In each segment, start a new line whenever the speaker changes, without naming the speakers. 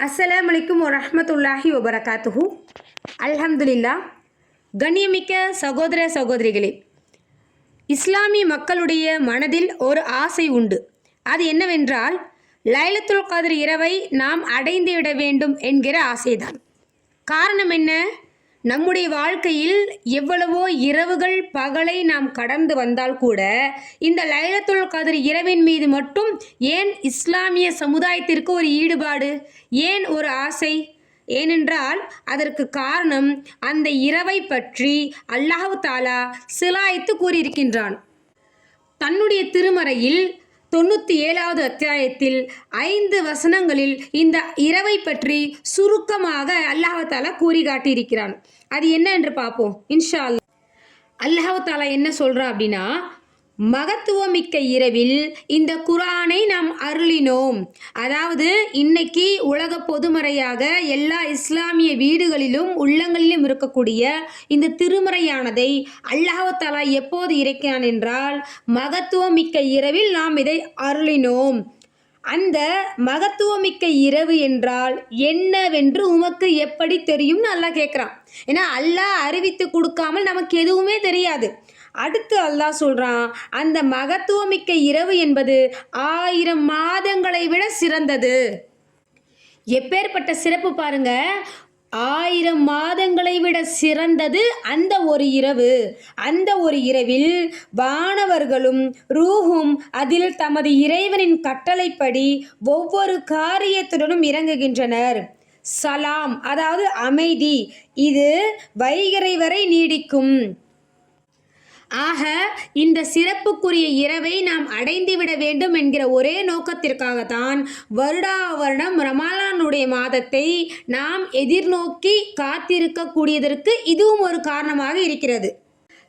அஸ்ஸலாமு அலைக்கும் வரமத்துல்லாஹி வபரகாத்துஹு. அல்ஹம்துலில்லா கண்ணியமிக்க சகோதர சகோதரிகளே இஸ்லாமிய மக்களுடைய மனதில் ஒரு ஆசை உண்டு. அது என்னவென்றால் லைலத்துல் கதிர் இரவை நாம் அடைந்து விட வேண்டும் என்கிற ஆசைதான். காரணம் என்ன? நம்முடைய வாழ்க்கையில் எவ்வளவோ இரவுகள் பகலை நாம் கடந்து வந்தால் கூட இந்த லைலத்துல் கதிர் இரவின் மீது மட்டும் ஏன் இஸ்லாமிய சமுதாயத்திற்கு ஒரு ஈடுபாடு ஏன் ஒரு ஆசை? ஏனென்றால் அதற்கு காரணம் அந்த இரவை பற்றி அல்லாஹு தாலா சிலாய்த்து கூறியிருக்கின்றான். தன்னுடைய திருமறையில் தொண்ணூற்றி ஏழாவது அத்தியாயத்தில் ஐந்து வசனங்களில் இந்த இரவை பற்றி சுருக்கமாக அல்லாஹாலா கூறி காட்டியிருக்கிறான் அது என்ன என்று பார்ப்போம். இன்ஷா அல்லாஹ். அல்லாஹாலா என்ன சொல்கிறா அப்படின்னா மகத்துவமிக்க இரவில் இந்த குரானை நாம் அருளினோம். அதாவது இன்னைக்கு உலக பொதுமறையாக எல்லா இஸ்லாமிய வீடுகளிலும் உள்ளங்களிலும் இருக்கக்கூடிய இந்த திருமறையானதை அல்லாஹாலா எப்போது இறைக்கிறான் என்றால் மகத்துவமிக்க இரவில் நாம் இதை அருளினோம். அந்த மகத்துவமிக்க இரவு என்றால் என்னவென்று உமக்கு எப்படி தெரியும்னு நல்லா கேட்குறான். ஏன்னா அல்லாஹ் அறிவித்து கொடுக்காமல் நமக்கு எதுவுமே தெரியாது. அடுத்து அல்லாஹ் சொல்கிறான் அந்த மகத்துவமிக்க இரவு என்பது ஆயிரம் மாதங்களை விட சிறந்தது. எப்பேற்பட்ட சிறப்பு பாருங்க ஆயிரம் மாதங்களை விட சிறந்தது அந்த ஒரு இரவு. அந்த ஒரு இரவில் வானவர்களும் ரூஹும் அதில் தமது இறைவனின் கட்டளைப்படி ஒவ்வொரு காரியத்துடனும் இறங்குகின்றனர். சலாம் அதாவது அமைதி இது வைகரை வரை நீடிக்கும். ஆக இந்த சிறப்புக்குரிய இரவை நாம் அடைந்துவிட வேண்டும் என்கிற ஒரே நோக்கத்திற்காகத்தான் வருடா வருடம் ரமாலானுடைய மாதத்தை நாம் எதிர்நோக்கி காத்திருக்கக்கூடியதற்கு இதுவும் ஒரு காரணமாக இருக்கிறது.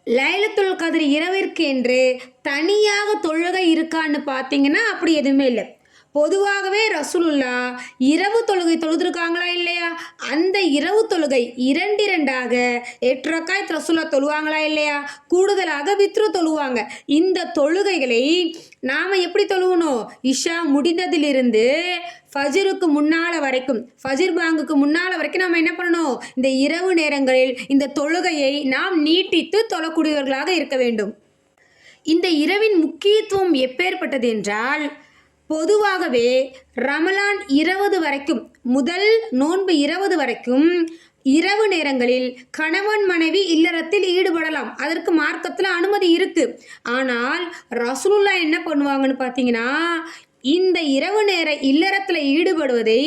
லைலத்துல் கதிர் இரவிற்கு என்று தனியாக தொழுகை இருக்கான்னு பார்த்தீங்கன்னா அப்படி எதுவுமே இல்லை. பொதுவாகவே ரசூலுல்லா இரவு தொழுகை தொழுதுருக்காங்களா இல்லையா? அந்த இரவு தொழுகை இரண்டிரண்டாக எட்டு ரக்காய் ரசூலா தொழுவாங்களா இல்லையா? கூடுதலாக வித்ரு தொழுவாங்க. இந்த தொழுகைகளை நாம் எப்படி தொழுவணும்? இஷா முடிந்ததிலிருந்து ஃபஜருக்கு முன்னால் வரைக்கும் ஃபஜிர் பாங்குக்கு முன்னால் வரைக்கும் நம்ம என்ன பண்ணணும்? இந்த இரவு நேரங்களில் இந்த தொழுகையை நாம் நீட்டித்து தொழக்கூடியவர்களாக இருக்க வேண்டும். இந்த இரவின் முக்கியத்துவம் எப்பேற்பட்டது என்றால் பொதுவாகவே ரமலான் இருபது வரைக்கும் முதல் நோன்பு இருபது வரைக்கும் இரவு நேரங்களில் கணவன் மனைவி இல்லறத்தில் ஈடுபடலாம். அதற்கு மார்க்கத்தில் அனுமதி இருக்கு. ஆனால் ரசூலுல்லா என்ன பண்ணுவாங்கன்னு பார்த்தீங்கன்னா இந்த இரவு நேர இல்லறத்தில் ஈடுபடுவதை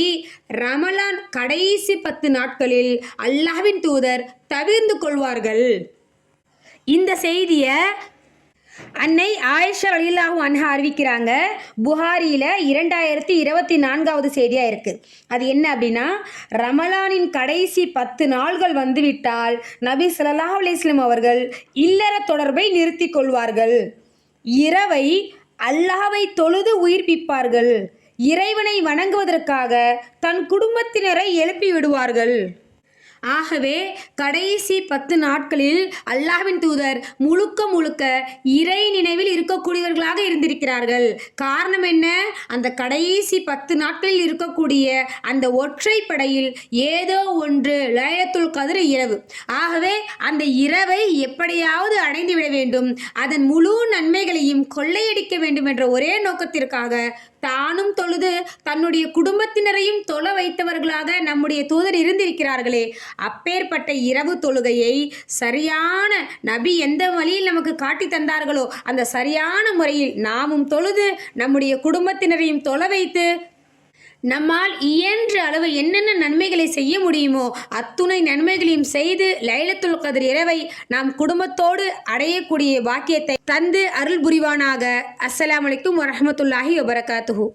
ரமலான் கடைசி பத்து நாட்களில் அல்லாஹ்வின் தூதர் தவிர்ந்து கொள்வார்கள். இந்த செய்தியை அன்னை ஆயிஷா அலிலாஹு அன்ஹா அறிவிக்கிறாங்க புகாரியில் இரண்டாயிரத்தி இருபத்தி நான்காவது செய்தியாக இருக்குது அது என்ன அப்படின்னா ரமலானின் கடைசி பத்து நாள்கள் வந்துவிட்டால் நபி ஸல்லல்லாஹு அலிஸ்லம் அவர்கள் இல்லற தொடர்பை நிறுத்தி கொள்வார்கள். இரவை அல்லாவை தொழுது உயிர்ப்பிப்பார்கள். இறைவனை வணங்குவதற்காக தன் குடும்பத்தினரை எழுப்பி விடுவார்கள். ஆகவே கடைசி பத்து நாட்களில் அல்லாஹ்வின் தூதர் முழுக்க முழுக்க இறை நினைவில் இருக்கக்கூடியவர்களாக இருந்திருக்கிறார்கள். காரணம் என்ன? அந்த கடைசி பத்து நாட்களில் இருக்கக்கூடிய அந்த ஒற்றை படையில் ஏதோ ஒன்று லயத்து கதிர் இரவு. ஆகவே அந்த இரவை எப்படியாவது அடைந்து விட வேண்டும். அதன் முழு நன்மைகளையும் கொள்ளையடிக்க வேண்டும் என்ற ஒரே நோக்கத்திற்காக தானும் தொழுது தன்னுடைய குடும்பத்தினரையும் தொழ வைத்தவர்களாக நம்முடைய தூதர் இருந்திருக்கிறார்களே. அப்பேற்பட்ட இரவு தொழுகையை சரியான நபி எந்த வழியில் நமக்கு காட்டி தந்தார்களோ அந்த சரியான முறையில் நாமும் தொழுது நம்முடைய குடும்பத்தினரையும் தொலை வைத்து நம்மால் இயன்ற அளவு என்னென்ன நன்மைகளை செய்ய முடியுமோ அத்துணை நன்மைகளையும் செய்து லைலத்துல் கதிர் இரவை நாம் குடும்பத்தோடு அடையக்கூடிய பாக்கியத்தை தந்து அருள் புரிவானாக. அஸ்லாம் வலைக்கும் வரமத்துல்லாஹி வபரகாத்துஹூ.